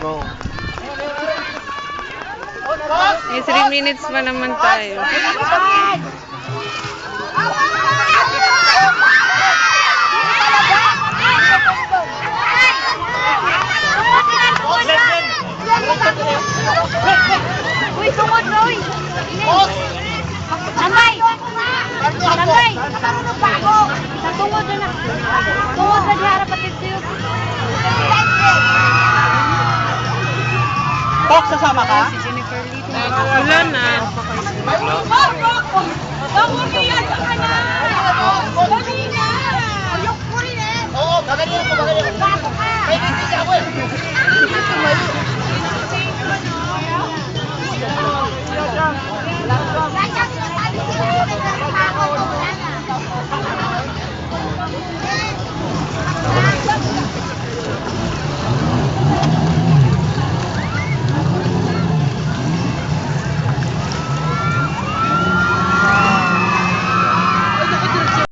Go. May 3 minutes pa naman tayo. Uy, sungod, Roy! Tambay! Tambay! Natungod na na. Tungod na di harap at. Sasama ka? Si Jennifer Lee. Wala na. Oo, gagaling ako, gagaling ako. May bibig ako eh.